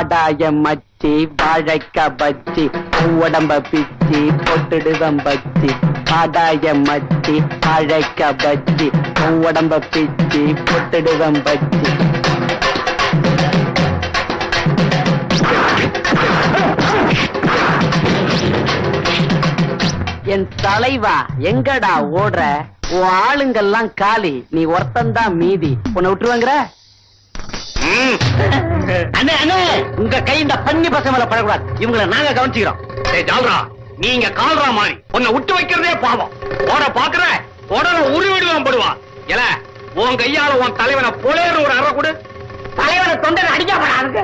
ஆடாய மச்சி வாழைக்க பச்சி உடம்ப பிச்சி பொட்டுடுதம் பச்சி ஆடாய மச்சி வாழைக்க பச்சி உடம்ப பிச்சி பொட்டுடுதம் பச்சி என் தலைவா எங்கடா ஓடுற? உன் ஆளுங்கெல்லாம் காலி நீ ஒருத்தந்தான் மீதி. உன்னை விட்டுருவாங்கிற? அண்ணே அண்ணே உங்க கை இந்த பன்னி பசங்க மேல படக்கூடாது. இவங்கள நாங்க கவனிச்சுக்கிறோம். நீங்க கால்ரா மாதிரி. உன்னை விட்டு வைக்கிறதே பாவம். போட பாக்குற உடனே உருவிடுவான் படுவா. ஏல உன் கையால உன் தலைவனை பொலேன்னு ஒரு அறை கொடு. தலைவரை தொண்டை அடிக்க போறாங்க